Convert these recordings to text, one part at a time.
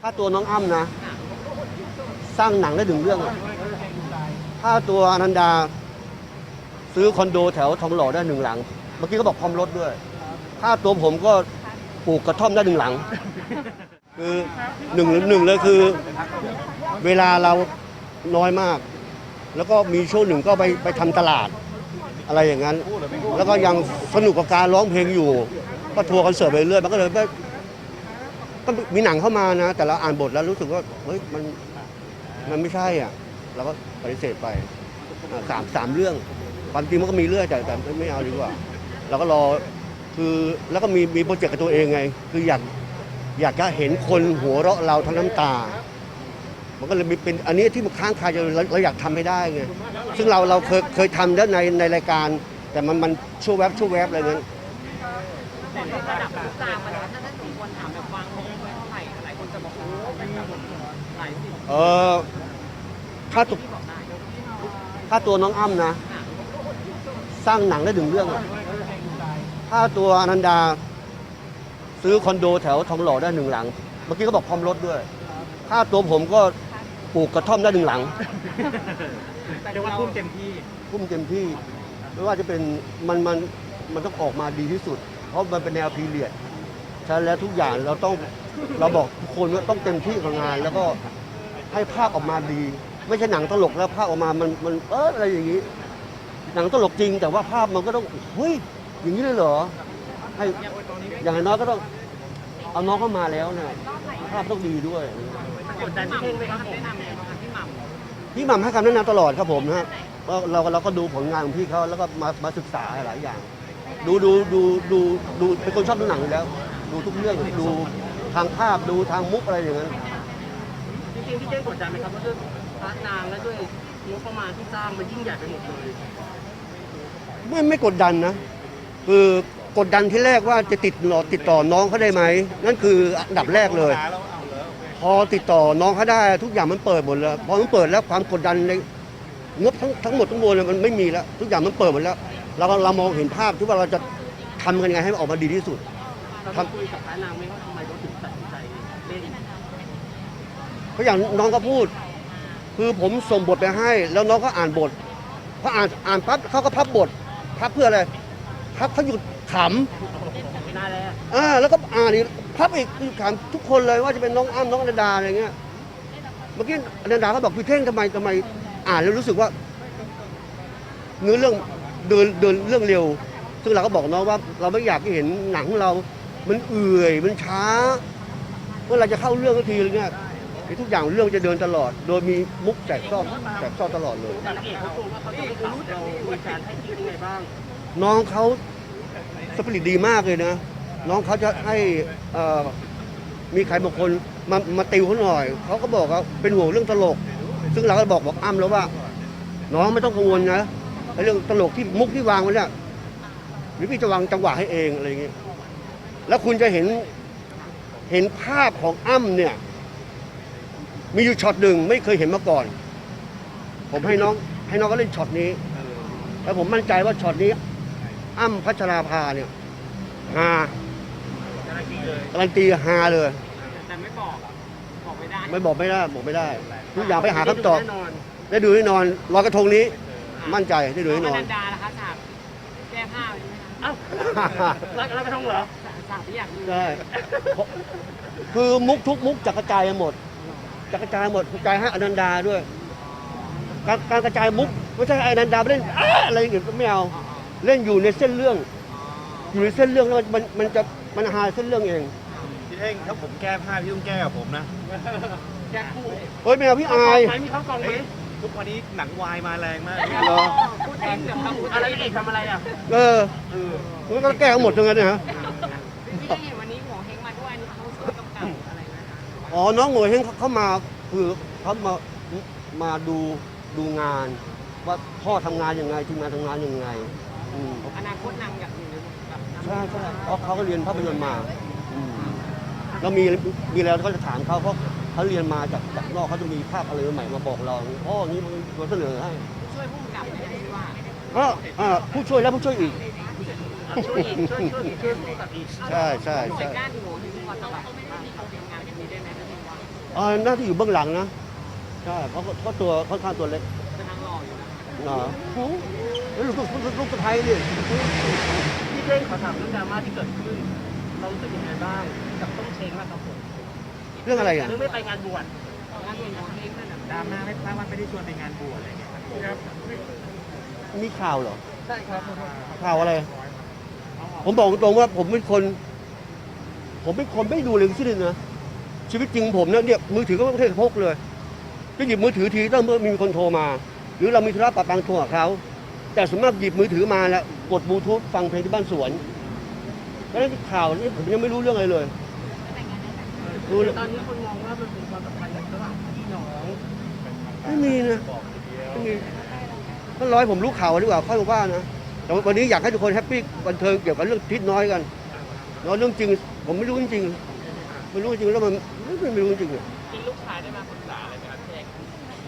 ถ้าตัวน้องอ้ำนะ สร้างหนังได้ถึงเรื่องอะถ้าตัวอนันดา ซื้อคอนโดแถวทองหล่อได้หนึ่งหลัง เมื่อกี้เขาบอกพร้อมรถด้วย ถ้าตัวผมก็ปลูกกระท่อมได้หนึ่งหลัง คือหนึ่งหนึ่งเลยคือ เวลาเราน้อยมาก แล้วก็มีช่วงหนึ่งก็ไปไปทำตลาด อะไรอย่างนั้น แล้วก็ยังสนุกกับการร้องเพลงอยู่ ก็ทัวร์คอนเสิร์ตไปเรื่อยมันก็เลยไม่ ก็มีหนังเข้ามานะ แต่เราอ่านบทแล้วรู้สึกว่าเฮ้ยมันมันไม่ใช่อะเราก็ปฏิเสธไปอ่าสามสามเรื่องความจริงมันก็มีเรื่อยแต่แต่ไม่เอาดีกว่า เราก็รอคือแล้วก็มีมีโปรเจกต์กับตัวเองไง คืออยากอยากจะเห็นคนหัวเราะเราทั้งน้ำตา มันก็เลยมีเป็นอันนี้ที่มันค้างคาอยู่เราเราอยากทำให้ได้ไงซึ่งเราเราเคยเคยทำแล้วในในรายการ แต่มันมันชั่วแวบชั่วแวบอะไรนั้นระดับซุปตาร์มาแล้วถ้าท่าน จะบอกโอ้เป็นแบบหลายสิบเออถ้าตัวที่บอกได้ถ้าตัวน้องอ้ำนะ สร้างหนังได้ถึงเรื่องอะถ้าตัวอนันดา ซื้อคอนโดแถวทองหล่อได้หนึ่งหลัง เมื่อกี้เขาบอกพร้อมรถด้วยถ้าตัวผมก็ปลูกกระท่อมได้หนึ่งหลังเรียกว่าทุ่มเต็มที่พุ่มเต็มที่ ไม่ว่าจะเป็นมันมันมันต้องออกมาดีที่สุด เพราะมันเป็นแนวพีเรียด ฉะนั้นแล้วทุกอย่างเราต้องเราบอกทุกคนว่าต้องเต็มที่กับงาน แล้วก็ให้ภาพออกมาดี ไม่ใช่หนังตลกแล้วภาพออกมามันมันเอออะไรอย่างนี้ หนังตลกจริง แต่ว่าภาพมันก็ต้องเฮ้ยอย่างนี้เลยเหรอให้อย่างน้อยก็ต้องเอาน้องเข้ามาแล้วเนี่ยภาพต้องดีด้วยกดดันพี่เท่งไหมครับแนะนำเลยครับพี่หม่ำพี่หม่ำให้คำแนะนำตลอดครับผมนะฮะเราเราเราก็ดูผลงานของพี่เขาแล้วก็มามาศึกษาหลายอย่าง ดูดูดูดูดูเป็นคนชอบดูหนังอยู่แล้ว ดูทุกเรื่องดูทางภาพดูทางมุกอะไรอย่างนั้นจริงๆพี่เท่งกดดันไหมครับว่าด้วยพระนางและด้วยงบประมาณที่สร้างมันยิ่งใหญ่ไปหมดเลยไม่ไม่กดดันนะ คือกดดันที่แรกว่าจะติดต่อติดต่อน้องเขาได้ไหมนั่นคืออันดับแรกเลย พอติดต่อน้องเขาได้ทุกอย่างมันเปิดหมดแล้วพอมันเปิดแล้วความกดดันในงบทั้งทั้งหมดทั้งมวลเนี่ยมันไม่มีแล้ว ทุกอย่างมันเปิดหมดแล้วเราก็เรามองเห็นภาพที่ว่าเราจะทำกันยังไงให้มันออกมาดีที่สุด เราต้องคุยกับพระนางไหมว่าทำไมเขาถึงตัดสินใจเล่นเพราะอย่างน้องก็พูด คือผมส่งบทไปให้ แล้วน้องก็อ่านบทพออ่านอ่านปั๊บเขาก็พับบทพับเพื่ออะไรพับเขาหยุดขน่าแล้วำอ่าแล้วก็อ่านอีกพับอีกหยุดขำทุกคนเลยว่าจะเป็นน้องอ้ำน้องอนันดาอะไรเงี้ยเมื่อกี้อนันดาเขาบอกพี่เท่งทำไมทำไม อ่านแล้วรู้สึกว่า เนื้อเรื่องเดินเดินเรื่องเร็ว ซึ่งเราก็บอกน้องว่า เราไม่อยากให้เห็นหนังของเรา มันเอื่อยมันช้า เมื่อไหรจะเข้าเรื่องสักทีอะไรเงี้ยไอ้ทุกอย่างเรื่องจะเดินตลอด โดยมีมุกแจกซ่อนแจกซ่อนตลอดเลย แต่ละเอกเขาตัวว่าเขาจะไม่รู้เรามีการให้คิดยังไงบ้าง น้องเขาสปิริตดีมากเลยนะ น้องเขาจะให้เอ่อมีใครบางคนมามาติวเขาหน่อย เขาก็บอกว่าเป็นห่วงเรื่องตลก ซึ่งเราก็บอกบอกอ้ำแล้วว่า น้องไม่ต้องกังวลนะไอ้เรื่องตลกที่มุกที่วางไว้เนี่ยหรือพี่จะวางจังหวะให้เองอะไรอย่างเงี้ย แล้วคุณจะเห็นเห็นภาพของอ้ำเนี่ย มีอยู่ช็อตหนึ่งไม่เคยเห็นมาก่อน ผมให้น้อง ให้น้องก็เล่นช็อตนี้ แล้วผมมั่นใจว่าช็อตนี้ อ้ำพัชราภาเนี่ยฮาการันตีฮาเลย แต่ไม่บอกอะบอกไม่ได้ไม่บอกไม่ได้บอกไม่ได้ทุกอย่างไปหาคำตอบ แน่นอนได้ดูแน่นอนลอยกระทงนี้ มั่นใจได้ดูแน่นอนนันดาล่ะคะฉากแก้ผ้าใช่ไหมคะ เอ้า รักรักกระทงเหรอ ฉากที่อยากดูใช่เพราะคือมุกทุกมุกจะกระจายกันหมดจะกระจายหมดกระจายให้อนันดาด้วย การการกระจายมุกไม่ใช่ให้อนันดาไปเล่นอ้าอะไรอย่างเงี้ยไม่เอาเล่นอยู่ในเส้นเรื่อง อยู่ในเส้นเรื่องแล้วมันมันจะมันหาเส้นเรื่องเองพี่เท่งถ้าผมแก้ผ้าพี่ต้องแก้กับผมนะแก้คู่เฮ้ยไม่เอาพี่อายไหมมีเข้ากองไหมทุกวันนี้หนังวายมาแรงมากเหรอพูดจริงเดี๋ยวทำอะไรเอกทำอะไรอะเออมันก็แก้ทั้งหมดตรงนั้นนะฮะ พี่ได้เห็นวันนี้หัวเฮงมาด้วยอันนี้เขาช่วยกำกับอะไรไหมคะอ๋อ น้องหมวยเฮงเขามาคือเขามามาดูดูงาน ว่าพ่อทำงานยังไงทีมงานทำงานยังไงอืมอนาคตนางอยากอยู่แบบใช่ใช่เพราะเขาก็เรียนภาพยนตร์มาอืมแล้วมีมีอะไรเราก็จะถามเขาเพราะเขาเรียนมาจากจากนอกเขาจะมีภาพอะไรใหม่มาบอกเราพ่อนี้เราเสนอให้ช่วยผู้กำกับไหมที่ว่าก็อ่าผู้ช่วยและผู้ช่วยอีก ช่วยช่วยช่วยช่วยผู้กำกับอีกใช่ใช่ใช่ยก้านที่หัวที่ว่าจะแบบทำงานนี้ได้ไหมพี่ว่าเออน้าที่อยู่เบื้องหลังนะใช่เพราะเพราะตัวค่อนข้างตัวเล็กกำลังรออยู่นะเหรอโอ้โหแล้วลูกลูกลูกสะพ้ายนี่พี่เท่งขอถามเรื่องดราม่าที่เกิดขึ้น เรารู้สึกยังไงบ้างกับต้มเช้งนะครับผมเรื่องอะไรอะเรื่องไม่ไปงานบวชงานเงินของเองนั่นดราม่าไม่ทราบว่าไม่ได้ชวนไปงานบวชอะไรเงี้ยครับมีข่าวเหรอใช่ครับข่าวอะไร ผมบอกตรงๆว่าผมเป็นคน ผมเป็นคนไม่ดูเลยที่เลยนะชีวิตจริงผมเนี่ยเนี่ยมือถือก็ไม่เคยพกเลยจะหยิบมือถือทีต้องเมื่อมีคนโทรมา หรือเรามีธุระปะปังโทรหาเขาแต่สมมติหยิบมือถือมาแล้วกดบลูทูธฟังเพลงที่บ้านสวนแล้วนี่ข่าวนี่ผมยังไม่รู้เรื่องอะไรเลยรู้ตอนนี้คนมองว่ามันเป็นความสัมพันธ์ระหว่างพี่น้องไม่มีนะไม่มีก็ร้อยผมรู้ข่าวดีกว่าค่อยมาว่านะ แต่วันนี้อยากให้ทุกคนแฮปปี้บันเทิงเกี่ยวกับเรื่องทิศน้อยกันเนาะเรื่องจริง ผมไม่รู้จริงๆไม่รู้จริงแล้วมันไม่ไม่รู้จริงๆอะจริงลูกชายได้มาปรึกษาอะไรไหมครับเอง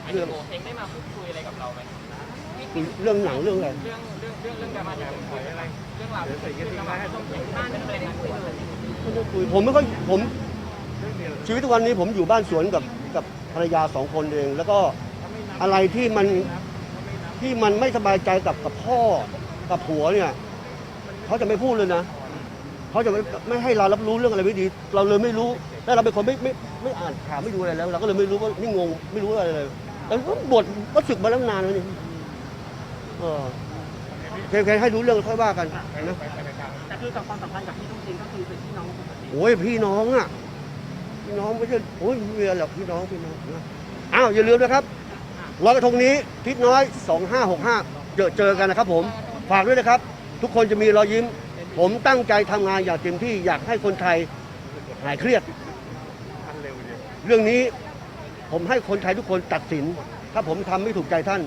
ไอ้เรื่องโเองได้มาพูดคุยอะไรกับเราไหมเรื่องหนังเรื่องอะไรเรื่องเรื่องเรื่องเรื่องการมาที่ผมคุยอะไรเรื่องราวที่เกิดขึ้นระหว่างต้องเห็นบ้านเป็นอะไรนะคุยเลยไม่ได้คุยผมไม่ค่อยผมชีวิตทุกวันนี้ผมอยู่บ้านสวนกับกับภรรยาสองคนเอง แล้วก็อะไรที่มันที่มันไม่สบายใจกับกับพ่อ กับผัวเนี่ยเขาจะไม่พูดเลยนะเขาจะไม่ไม่ให้เรารับรู้เรื่องอะไรไม่ดี เราเลยไม่รู้แล้วเราเป็นคนไม่ไม่ไม่อ่านข่าวไม่ดูอะไรแล้ว เราก็เลยไม่รู้ว่านี่งงไม่รู้อะไรเลยแต่ก็บทก็ศึกมาแล้วนานแล้วนี่เออเคยเคยให้รู้เรื่องค่อยว่ากันนะแต่คือกับความสัมพันธ์กับพี่ต้มเช้งก็คือเป็นพี่น้องปกติโอ้ยพี่น้องอะพี่น้องไม่ใช่โอ้ยไม่มีอะไรหรอกพี่น้องพี่น้องนะอ้าวอย่าลืมนะครับลอยกระทงนี้ทิศน้อย 2565เจอเจอกันนะครับผม ฝากด้วยนะครับ ทุกคนจะมีรอยยิ้ม ผมตั้งใจทำงานอย่างเต็มที่อยากให้คนไทยหายเครียด เรื่องนี้ผมให้คนไทยทุกคนตัดสิน ถ้าผมทำไม่ถูกใจท่าน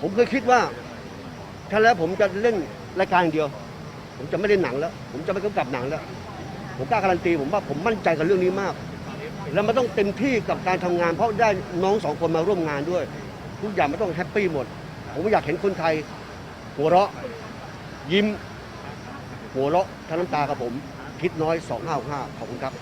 ผมเคยคิดว่าถ้าแล้วผมจะเล่นรายการอย่างเดียว ผมจะไม่เล่นหนังแล้ว ผมจะไม่กำกับหนังแล้ว ผมกล้าการันตีผมว่าผมมั่นใจกับเรื่องนี้มาก แล้วมันต้องเต็มที่กับการทำงาน เพราะได้น้องสองคนมาร่วมงานด้วย ทุกอย่างมันต้องแฮปปี้หมด ผมอยากเห็นคนไทย หัวเราะ ยิ้ม หัวเราะทั้งน้ำตากับผม คิดน้อย 2 5 5ขอบคุณครับ